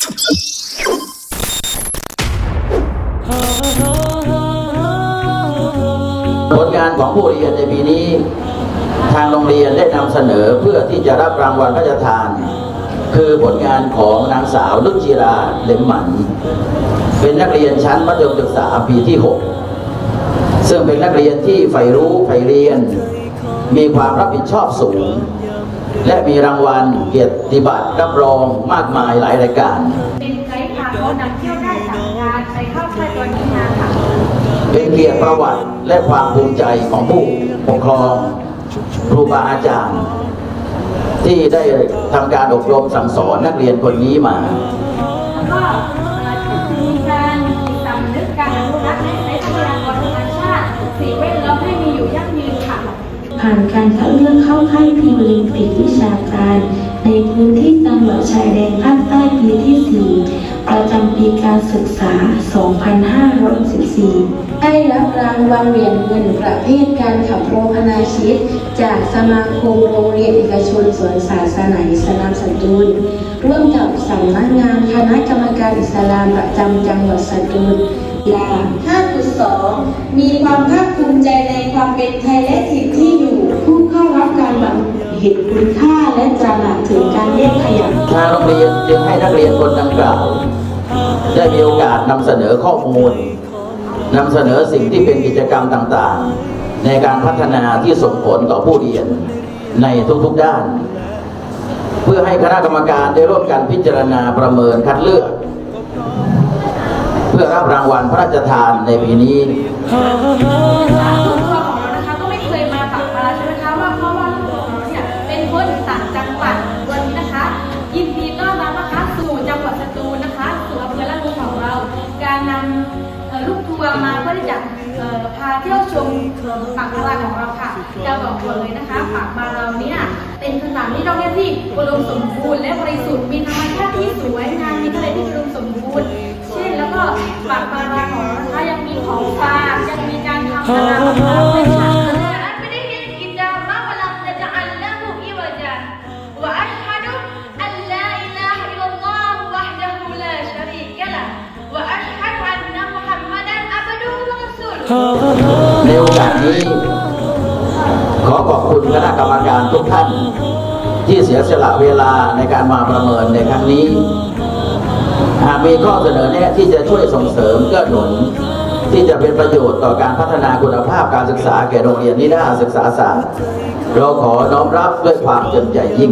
ผลงานของผู้เรียนในปีนี้ ทางโรงเรียนได้นำเสนอเพื่อที่จะรับรางวัลพระราชทาน คือผลงานของนางสาวลุจิราเหลมหมัน เป็นนักเรียนชั้นมัธยมศึกษาปีที่ 6 ซึ่งเป็นนักเรียนที่ใฝ่รู้ใฝ่เรียน มีความรับผิดชอบสูง และมีรางวัลเกียรติบัตรรับรองมากมายหลายรายการ เป็นไกด์พาเขานำเที่ยวได้จากการไปเข้าค่ายตัวนี้มาค่ะเป็นเกียรติประวัติและความภูมิใจของผู้ปกครองครูบาอาจารย์ ที่ได้ทำการอบรมสั่งสอนนักเรียนคนนี้มาแล้วก็มีการสำนึกการอนุรักษ์ใช้ทรัพยากรธรรมชาติสิ่งแวดล้อมให้มีอยู่ยั่งยืนค่ะ ผ่านการคัดเลือกเข้าค่ายพรีโอลิมปิกวิชาการ ในพื้นที่จังหวัดชายแดนภาคใต้ปีที่ 4 ประจำปีการศึกษา 2564 ได้รับรางวัลเหรียญเงินประเภทการขับโรพนาชิต จากสมาคมโรงเรียนเอกชนสวนศาสนาอิสลามสตูลร่วมกับสำนักงานคณะกรรมการอิสลามประจำจังหวัดสตูลลา5.2 มีความภาคภูมิใจใน ความเป็นไทยและถิ่นที่อยู่ผู้เข้ารับการบำเห็นคุณค่าและตระหนักถึงการแยกขยะทางโรงเรียนจึงให้นักเรียนคนดังกล่าว ได้มีโอกาสนำเสนอข้อมูลนำเสนอสิ่งที่เป็นกิจกรรมต่างๆ ในการพัฒนาที่ส่งผลต่อผู้เรียนในทุกๆด้าน เพื่อให้คณะกรรมการได้ร่วมกันพิจารณาประเมินคัดเลือก เพื่อรับรางวัลพระราชทานในปีนี้ เอ่อลูกทัวร์มาเพื่อที่จะพาเที่ยวชมปากปลาของเราค่ะจะบอกเลยนะคะปากปลาเราเนี่ยเป็นสถานที่ท่องเที่ยวที่อุดมสมบูรณ์และบริสุทธิ์มีธรรมชาติที่สวยงามมีทะเลที่อุดมสมบูรณ์เช่นแล้วก็ปากปลาราของเรานะคะยังมีของฝากยังมีการทำอาหาร ในโอกาสนี้ ขอขอบคุณคณะกรรมการทุกท่าน ที่เสียสละเวลาในการมาประเมินในครั้งนี้ หากมีข้อเสนอแนะที่จะช่วยส่งเสริมเกื้อหนุน ที่จะเป็นประโยชน์ต่อการพัฒนาคุณภาพการศึกษาแก่โรงเรียนนิด้าศึกษาศาสตร์เราขอน้อมรับด้วยความเต็มใจยิ่ง